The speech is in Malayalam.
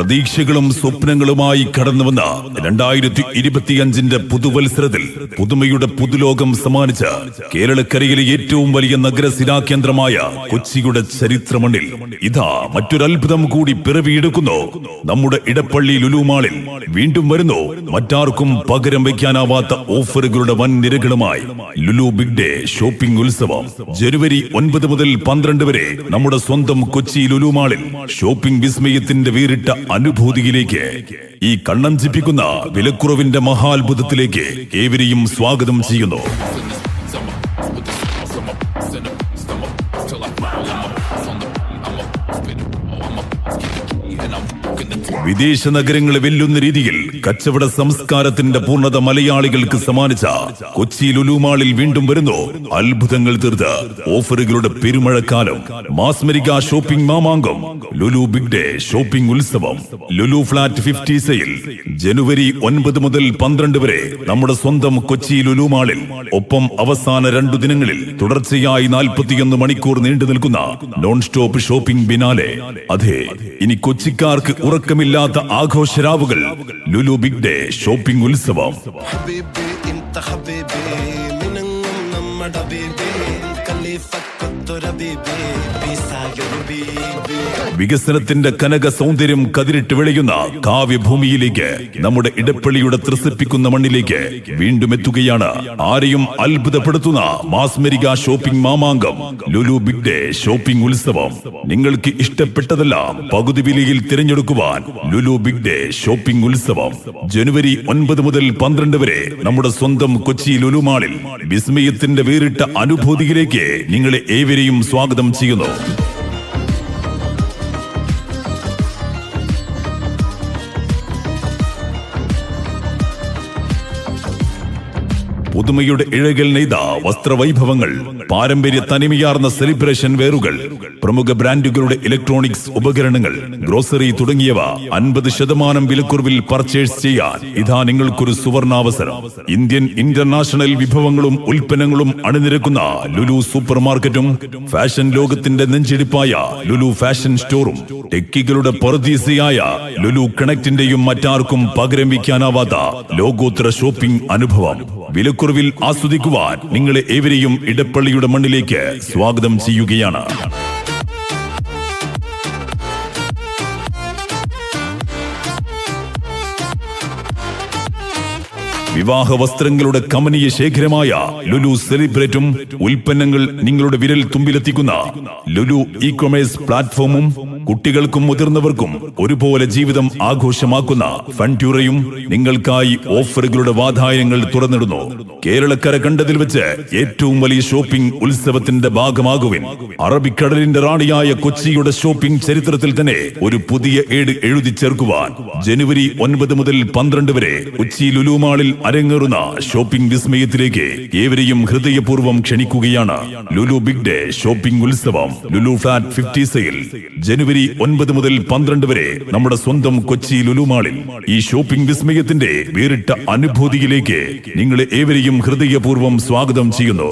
പ്രതീക്ഷകളും സ്വപ്നങ്ങളുമായി കടന്നുവന്ന രണ്ടായിരത്തി ഇരുപത്തിയഞ്ചിന്റെ പുതുവത്സരത്തിൽ പുതുമയുടെ പുതുലോകം സമ്മാനിച്ച കേരളക്കരയിലെ ഏറ്റവും വലിയ നഗര കേന്ദ്രമായ കൊച്ചിയുടെ ചരിത്രമണ്ണിൽ ഇതാ മറ്റൊരു അത്ഭുതം കൂടി പിറവിയെടുക്കുന്നു. നമ്മുടെ ഇടപ്പള്ളി ലുലുമാളിൽ വീണ്ടും വരുന്നു. മറ്റാർക്കും പകരം വയ്ക്കാനാവാത്ത ഓഫറുകളുടെ വൻ നിരകളുമായി ലുലു ബിഗ് ഡേ ഷോപ്പിംഗ് ഉത്സവം. ജനുവരി ഒൻപത് മുതൽ പന്ത്രണ്ട് വരെ നമ്മുടെ സ്വന്തം കൊച്ചി ലുലുമാളിൽ ഷോപ്പിംഗ് വിസ്മയത്തിന്റെ വേറിട്ട അനുഭൂതിയിലേക്ക്. ഈ കണ്ണഞ്ചിപ്പിക്കുന്ന വിലക്കുറവിന്റെ മഹാത്ഭുതത്തിലേക്ക് ഏവരെയും സ്വാഗതം ചെയ്യുന്നു. വിദേശ നഗരങ്ങളെ വെല്ലുന്ന രീതിയിൽ കച്ചവട സംസ്കാരത്തിന്റെ പൂർണത മലയാളികൾക്ക് സമ്മാനിച്ച കൊച്ചി ലുലുമാളിൽ വീണ്ടും വരുന്നു. അത്ഭുതങ്ങൾ തീർത്ത് ഓഫറുകളുടെ പെരുമഴക്കാലം. മാസ്മരിക ഷോപ്പിംഗ് മാമാങ്കം ലുലു ബിഗ് ഡേ ഷോപ്പിംഗ് ഉത്സവം ലുലു ഫ്ലാറ്റ് ഫിഫ്റ്റി സെയിൽ ജനുവരി ഒൻപത് മുതൽ പന്ത്രണ്ട് വരെ നമ്മുടെ സ്വന്തം കൊച്ചി ലുലുമാളിൽ ഒപ്പം അവസാന രണ്ടു ദിനങ്ങളിൽ തുടർച്ചയായി നാൽപ്പത്തിയൊന്ന് മണിക്കൂർ നീണ്ടു നിൽക്കുന്ന നോൺ സ്റ്റോപ്പ് ഷോപ്പിംഗ് ബിനാലെ അതെ ഇനി കൊച്ചിക്കാർക്ക് ഉറക്കമില്ലാത്ത ആഘോഷരാവുകൾ ലുലു ബിഗ് ഡേ ഷോപ്പിംഗ് ഉത്സവം. വികസനത്തിന്റെ കനക സൗന്ദര്യം കതിരിട്ട് വിളയുന്ന കാവ്യഭൂമിയിലേക്ക് നമ്മുടെ ഇടപ്പള്ളിയുടെ ത്രസിപ്പിക്കുന്ന മണ്ണിലേക്ക് വീണ്ടും എത്തുകയാണ്. ആരെയും അത്ഭുതപ്പെടുത്തുന്ന മാസ്മരിക ഷോപ്പിംഗ് മാമാങ്കം ലുലു ബിഗ് ഡേ ഷോപ്പിംഗ് ഉത്സവം. നിങ്ങൾക്ക് ഇഷ്ടപ്പെട്ടതെല്ലാം പകുതി വിലയിൽ തിരഞ്ഞെടുക്കുവാൻ ലുലു ബിഗ് ഡേ ഷോപ്പിംഗ് ഉത്സവം. ജനുവരി ഒൻപത് മുതൽ പന്ത്രണ്ട് വരെ നമ്മുടെ സ്വന്തം കൊച്ചി ലുലുമാളിൽ വിസ്മയത്തിന്റെ വേറിട്ട അനുഭൂതിയിലേക്ക് നിങ്ങളെ ഏവരെയും സ്വാഗതം ചെയ്യുന്നു. പുതുമയുടെ ഇഴകൾ നെയ്ത വസ്ത്രവൈഭവങ്ങൾ പാരമ്പര്യ തനിമയാർന്ന സെലിബ്രേഷൻ വേറുകൾ പ്രമുഖ ബ്രാൻഡുകളുടെ ഇലക്ട്രോണിക്സ് ഉപകരണങ്ങൾ ഗ്രോസറി തുടങ്ങിയവ അൻപത് ശതമാനം വിലക്കുറവിൽ പർച്ചേസ് ചെയ്യാൻ ഇതാ നിങ്ങൾക്കൊരു സുവർണാവസരം. ഇന്ത്യൻ ഇന്റർനാഷണൽ വിഭവങ്ങളും ഉൽപ്പന്നങ്ങളും അണിനിരക്കുന്ന ലുലു സൂപ്പർ മാർക്കറ്റും ഫാഷൻ ലോകത്തിന്റെ നെഞ്ചിടിപ്പായ ലുലു ഫാഷൻ സ്റ്റോറും ടെക്കികളുടെ പറുദീസയായ ലുലു കണക്റ്റിന്റെയും മറ്റാർക്കും പകരം വയ്ക്കാനാവാത്ത ലോകോത്തര ഷോപ്പിംഗ് അനുഭവം. വിലക്കുറവിൽ ആസ്വദിക്കുവാൻ നിങ്ങളെ ഏവരെയും ഇടപ്പള്ളിയുടെ മണ്ണിലേക്ക് സ്വാഗതം ചെയ്യുകയാണ്. വിവാഹ വസ്ത്രങ്ങളുടെ കമനീയ ശേഖരമായ ലുലു സെലിബ്രേറ്റും ഉൽപ്പന്നങ്ങൾ നിങ്ങളുടെ വിരൽ തുമ്പിലെത്തിക്കുന്ന ലുലു ഇ കൊമേഴ്സ് പ്ലാറ്റ്ഫോമും കുട്ടികൾക്കും മുതിർന്നവർക്കും ഒരുപോലെ ജീവിതം ആഘോഷമാക്കുന്ന ഫൺട്യൂറയും നിങ്ങൾക്കായി ഓഫറുകളുടെ വാതായനങ്ങൾ തുറന്നിടുന്നു. കേരളക്കര കണ്ടതിൽ വെച്ച് ഏറ്റവും വലിയ ഷോപ്പിംഗ് ഉത്സവത്തിന്റെ ഭാഗമാകുവിൻ. അറബിക്കടലിന്റെ റാണിയായ കൊച്ചിയുടെ ഷോപ്പിംഗ് ചരിത്രത്തിൽ തന്നെ ഒരു പുതിയ ഏട് എഴുതി ചേർക്കുവാൻ ജനുവരി ഒൻപത് മുതൽ പന്ത്രണ്ട് വരെ കൊച്ചി ലുലുമാളിൽ അരങ്ങേറുന്ന ഷോപ്പിംഗ് വിസ്മയത്തിലേക്ക് ഏവരെയും ഹൃദയപൂർവം ക്ഷണിക്കുകയാണ് ലുലു ബിഗ് ഡേ ഷോപ്പിംഗ് ഉത്സവം. Lulu flat fifty sale. ജനുവരി ഒൻപത് മുതൽ പന്ത്രണ്ട് വരെ നമ്മുടെ സ്വന്തം കൊച്ചി ലുലു മാളിൽ ഈ ഷോപ്പിംഗ് വിസ്മയത്തിന്റെ വേറിട്ട അനുഭൂതിയിലേക്ക് നിങ്ങളെ ഏവരെയും ഹൃദയപൂർവം സ്വാഗതം ചെയ്യുന്നു.